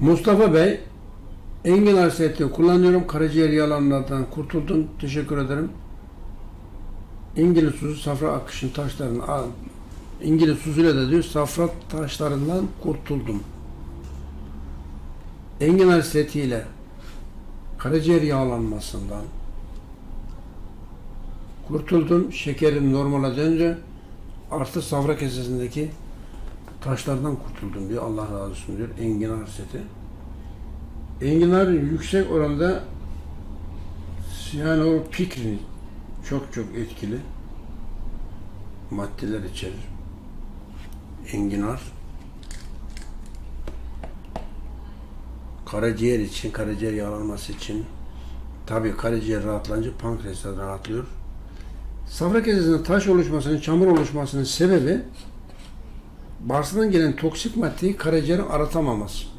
Mustafa Bey, enginar seti kullanıyorum. Karaciğer yalanlardan kurtuldum. Teşekkür ederim. İngiliz suzu safra akışın taşlarını. İngiliz suzuyla da diyor safra taşlarından kurtuldum. Enginar setiyle karaciğer yağlanmasından kurtuldum. Şekerim normale dönünce artı safra kesesindeki taşlardan kurtuldum diyor. Allah razı olsun diyor. Enginar seti. Enginar yüksek oranda o pikrin çok çok etkili maddeler içerir. Enginar karaciğer için, karaciğer yağlanması için tabii karaciğer rahatlayınca pankreas rahatlıyor. Safra kesesinde taş oluşmasının, çamur oluşmasının sebebi bağırsaktan gelen toksik maddeyi karaciğerin aratamaması.